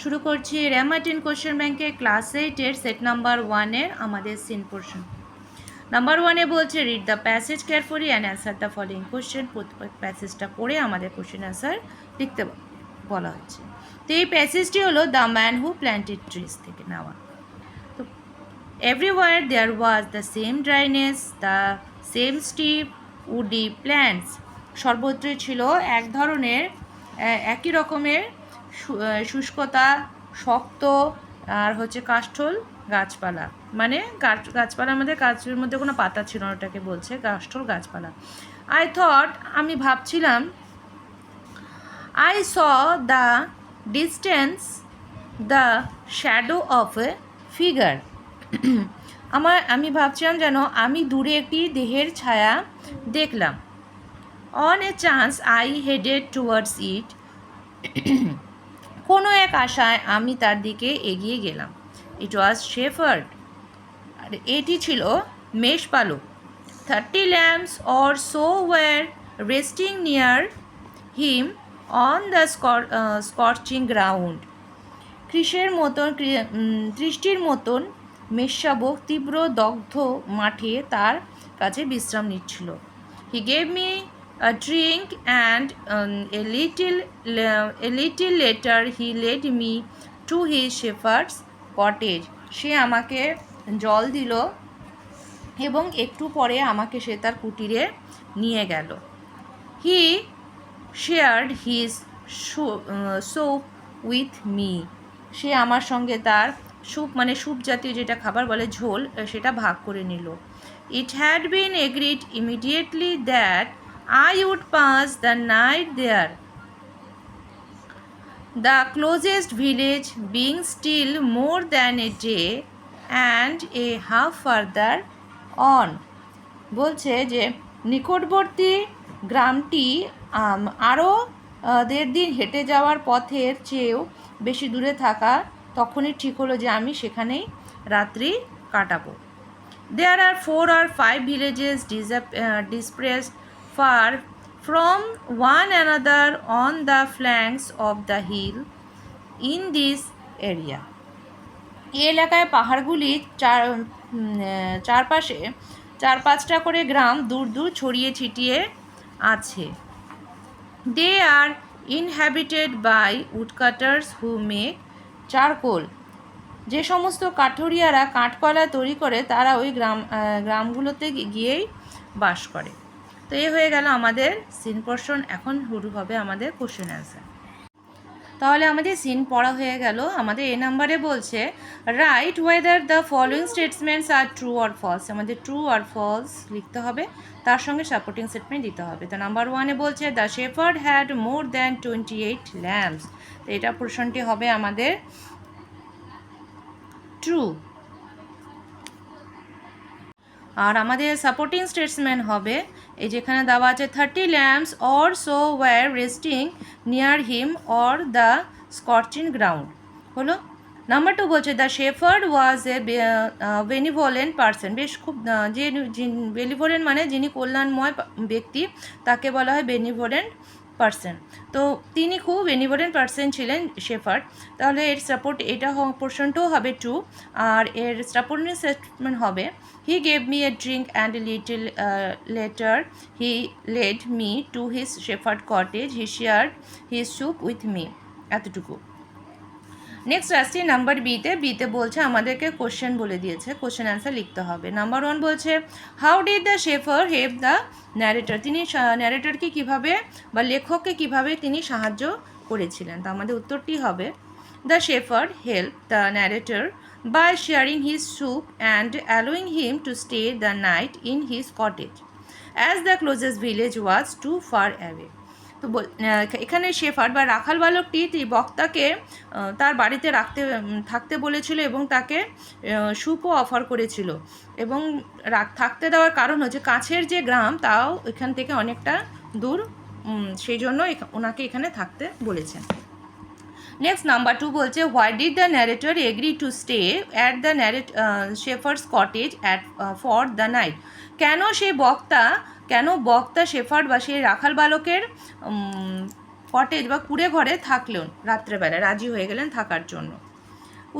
শুরু করছি র্যামার্টিন কোশ্চেন ব্যাংকে ক্লাস এইটের সেট নাম্বার ওয়ানের আমাদের সিন পোর্শন নাম্বার ওয়ানে বলছে read the passage carefully and answer the following question প্যাসেজটা পড়ে আমাদের কোশ্চেন অ্যান্সার লিখতে বলা হচ্ছে। তো এই প্যাসেজটি হলো the man who planted trees থেকে নেওয়া। তো everywhere there was the same dryness the same steep woody plants সর্বত্রই ছিল এক ধরনের একই রকমের শুষ্কতা, শক্ত, আর হচ্ছে কাষ্ঠল গাছপালা। মানে গাছ গাছপালার মধ্যে গাছের মধ্যে কোনো পাতা ছিল না ওটাকে বলছে, কাষ্ঠল গাছপালা। আই থট আমি ভাবছিলাম I saw the distance the shadow of a figure আমার, আমি ভাবছিলাম যেন আমি দূরে একটি দেহের ছায়া দেখলাম। On a chance I headed towards it কোনো এক আশায় আমি তার দিকে এগিয়ে গেলাম। ইট ওয়াজ শেফার্ড আর এটি ছিল মেষপালক। Thirty lambs or so were resting near him on the scorching ground কৃষের মতন দৃষ্টির মতন মেষশাবক তীব্র দগ্ধ মাঠে তার কাছে বিশ্রাম নিচ্ছিল। He gave me a drink and a little a little later he led me to his shepherd's cottage সে আমাকে জল দিল এবং একটু পরে আমাকে সে তার কুটিরে নিয়ে গেল। He shared his soup with me সে আমার সঙ্গে তার স্যুপ মানে স্যুপ জাতীয় যেটা খাবার বলে ঝোল, সেটা ভাগ করে নিল। It had been agreed immediately that I would pass the night there the closest village being still more than a day and a half farther on বলছে যে, নিকটবর্তী গ্রামটি আরও দেড় দিন হেঁটে যাওয়ার পথের চেয়েও বেশি দূরে থাকা তখনই ঠিক হলো যে আমি সেখানেই রাত্রি কাটাবো। There are four or five villages dispersed far from one another on the flanks of the hill in this area এই এলাকায় পাহাড়গুলির চার চারপাশে চার পাঁচটা করে গ্রাম দূর দূর ছড়িয়ে ছিটিয়ে আছে। They are inhabited by woodcutters who make charcoal যে সমস্ত কাঠুরিয়ারা কাঠকয়লা তৈরি করে তারা ওই গ্রাম গ্রামগুলোতে গিয়েই বাস করে। তো এই হয়ে গেল আমাদের সিন পোর্শন এখন শুরু হবে আমাদের কোশ্চেন অ্যান্সার তাহলে আমাদের সিন পড়া হয়ে গেল। আমাদের এ নাম্বারে বলছে write whether the following statements are true or false আমাদের ট্রু আর ফলস লিখতে হবে। তার সঙ্গে সাপোর্টিং স্টেটমেন্ট দিতে হবে। তো নাম্বার ওয়ানে বলছে the shepherd had more than twenty eight lambs তো এটা পোর্শনটি হবে আমাদের ট্রু আর আমাদের সাপোর্টিং স্টেটসম্যান হবে, এই যেখানে দেওয়া আছে thirty lambs or so were resting near him or the scorching ground হলো? নাম্বার টু বলছে the shepherd was a benevolent person বেশ খুব যে বেনিভোলেন্ট মানে যিনি কল্যাণময় ব্যক্তি, তাকে বলা হয় বেনিভোলেন্ট পার্সন তো তিনি খুব বেনিভোলেন্ট পার্সন ছিলেন শেফার্ড। তাহলে এর সাপোর্ট এটা পোর্শনটাও হবে টু, আর এর সাপোর্টিং স্টেটমেন্ট হবে he gave me a drink and little later he led me to his shepherd cottage he shared his soup with me এতটুকু। নেক্সট আসছি নাম্বার বিতে বিতে বলছে আমাদেরকে কোশ্চেন বলে দিয়েছে কোশ্চেন অ্যান্সার লিখতে হবে। নাম্বার ওয়ান বলছে হাউ ডিড দ্য শেফার হেভ দ্য ন্যারেটর তিনি ন্যারেটরকে কীভাবে বা লেখককে কীভাবে তিনি সাহায্য করেছিলেন? তো আমাদের উত্তরটি হবে the shepherd help the narrator by sharing his soup and allowing him to stay the night in his cottage as the closest village was too far away তো বল- এখানে শেফার্ড বা রাখাল বালকটি বক্তাকে তার বাড়িতে রাখতে থাকতে বলেছিল এবং তাকে সুপও অফার করেছিল। এবং থাকতে দেওয়ার কারণ হচ্ছে কাছের যে গ্রাম, তাও এখান থেকে অনেকটা দূর সেই জন্য ওনাকে এখানে থাকতে বলেছেন। নেক্সট নাম্বার টু বলছে why did the narrator agree to stay at the narrator shepherd's cottage at for the night কেন সে বক্তা কেন বক্তা, শেফার্ড বা সেই রাখাল বালকের কটেজ বা কুড়ে ঘরে থাকলেন রাত্রেবেলা, রাজি হয়ে গেলেন থাকার জন্য?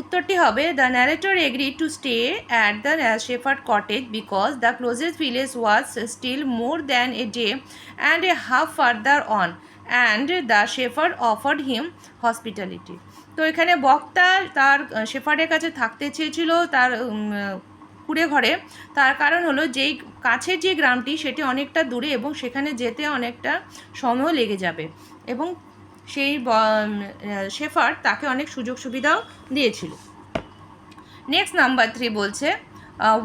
উত্তরটি হবে the narrator agree to stay at the shepherd cottage because the closest village was still more than a day and a half farther on and the shepherd offered him hospitality তো এখানে বক্তা তার, শেফার্ডের কাছে থাকতে চেয়েছিল, তার কুড়ে ঘরে। তার কারণ হলো যেই কাছের যে গ্রামটি সেটি অনেকটা দূরে এবং সেখানে যেতে অনেকটা সময় লেগে যাবে। এবং সেই শেফার্ড তাকে অনেক সুযোগ সুবিধাও দিয়েছিল। নেক্সট নাম্বার থ্রি বলছে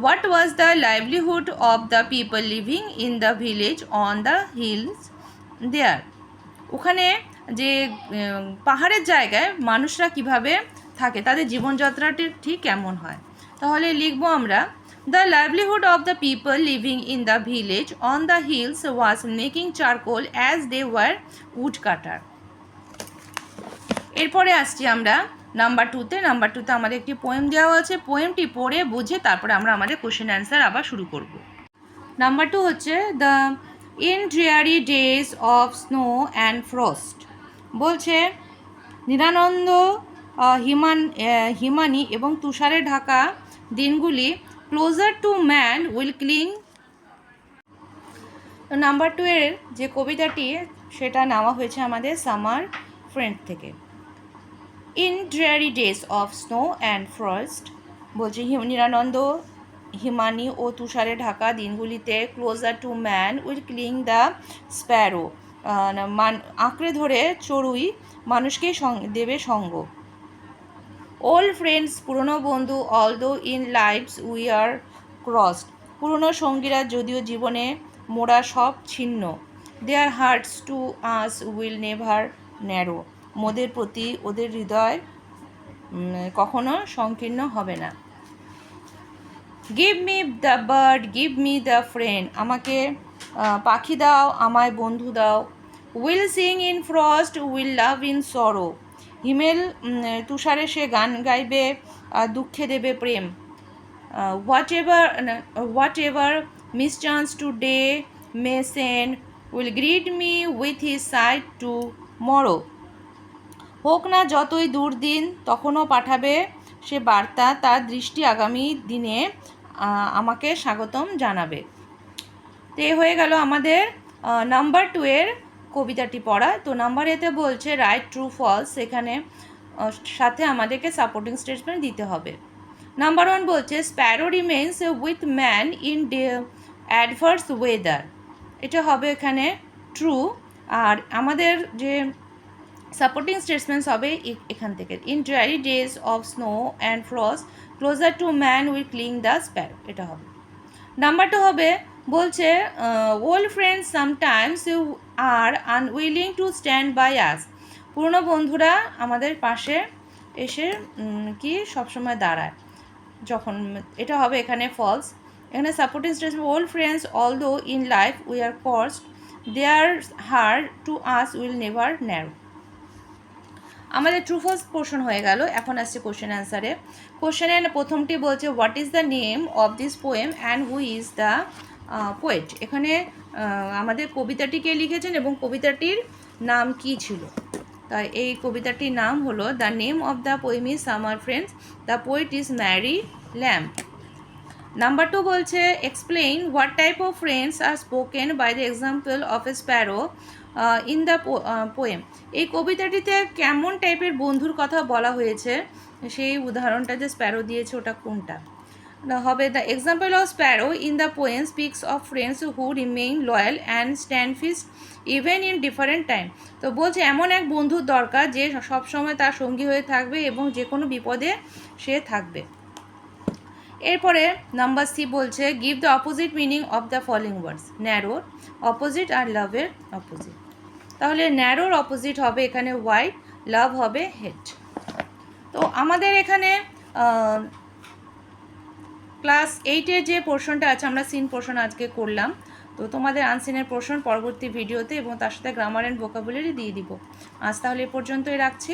what was the livelihood of the people living in the village on the hills there ওখানে যে পাহাড়ের জায়গায় মানুষরা কীভাবে থাকে, তাদের জীবনযাত্রাটি ঠিক কেমন হয়? তাহলে লিখব আমরা the livelihood of the people living in the village on the hills was making charcoal as they were wood cutter এরপরে আসছি আমরা নাম্বার টুতে নাম্বার টুতে আমাদের একটি পোয়েম দেওয়া আছে। পোয়েমটি পড়ে, বুঝে তারপরে আমরা আমাদের কোশ্চেন অ্যান্সার আবার শুরু করব। নাম্বার টু হচ্ছে the in dreary days of snow and frost বলছে, নিরানন্দ হিমান হিমানি এবং তুষারে ঢাকা দিনগুলি closer to man will cling number two এর যে কবিতাটি, সেটা নেওয়া হয়েছে আমাদের সামার ফ্রেন্ড থেকে। In dreary days of snow and frost বলছে নিরানন্দ, হিমানি ও তুষারে ঢাকা দিনগুলিতে closer to man will cling the sparrow মান, আঁকড়ে ধরে চড়ুই মানুষকে দেবে সঙ্গ। ওল্ড ফ্রেন্ডস পুরনো বন্ধু all though in life's we are crossed পুরনো সঙ্গীরা যদিও জীবনে মোরা সব ছিন্ন। Their hearts to us will never narrow মোদের প্রতি ওদের হৃদয় কখনো সংকীর্ণ হবে না। Give me the bird give me the friend আমাকে পাখি দাও, আমায় বন্ধু দাও। Will sing in frost will love in sorrow হিমেল তুষারে সে গান গাইবে দুঃখে দেবে প্রেম। Whatever whatever today may send will greet me with his side tomorrow হোক না যতই দূর দিন তখনও পাঠাবে সে বার্তা, তার দৃষ্টি আগামী দিনে আমাকে স্বাগতম জানাবে। তো হয়ে গেল আমাদের নাম্বার টু এর কবিতাটি পড়া। তো নাম্বার এতে বলছে রাইট ট্রু ফলস আহ, সাথে আমাদেরকে সাপোর্টিং স্টেটমেন্ট দিতে হবে। নাম্বার ওয়ান বলছে sparrow remains with man in adverse weather এটা হবে এখানে ট্রু আর আমাদের যে সাপোর্টিং স্টেটমেন্টস হবে এখান থেকে। In dry days of snow and frost closer to man will cling the sparrow এটা হবে। নাম্বার টু হবে বলছে old friends sometimes you are unwilling to stand by us পুরনো বন্ধুরা আমাদের পাশে এসে কি সবসময় দাঁড়ায়। যখন এটা হবে এখানে ফলস এখানে supporting statement old friends although in life we are cost their heart to us will never narrow আমাদের ট্রু ফলস পোর্শন হয়ে গেল। এখন আসছে কোশ্চেন অ্যান্সারে কোশ্চেনের প্রথমটি বলছে what is the name of this poem and who is the poet এখানে আমাদের কবিতাটি কে লিখেছেন এবং কবিতাটির নাম কি ছিল? তাই এই কবিতাটির নাম হলো the name of the poem is summer friends the poet is Mary Lamb number two বলছে explain what type of friends are spoken by the example of a sparrow in the poem এই কবিতাটিতে কেমন টাইপের বন্ধুর কথা বলা হয়েছে? সেই উদাহরণটা যে স্প্যারো দিয়েছে, ওটা কোনটা? হবে the example of sparrow in the poem speaks of friends who remain loyal and stand fast even in different time তো বলছে, এমন এক বন্ধুর দরকার যে সবসময় তার সঙ্গী হয়ে থাকবে এবং যে কোনো বিপদে সে থাকবে। এরপরে নাম্বার সি বলছে give the opposite meaning of the following words ন্যারোর opposite আর লাভের অপোজিট তাহলে ন্যারোর অপোজিট হবে এখানে হোয়াইট লাভ হবে হেড তো আমাদের এখানে ক্লাস এইটের যে পোর্শনটা আছে, আমরা সিন পোর্শন আজকে করলাম। তো তোমাদের আনসিনের পোর্শন পরবর্তী ভিডিওতে এবং তার সাথে গ্রামার অ্যান্ড ভোকাবুলারি দিয়ে দিব। আজ তাহলে এ পর্যন্তই রাখছি।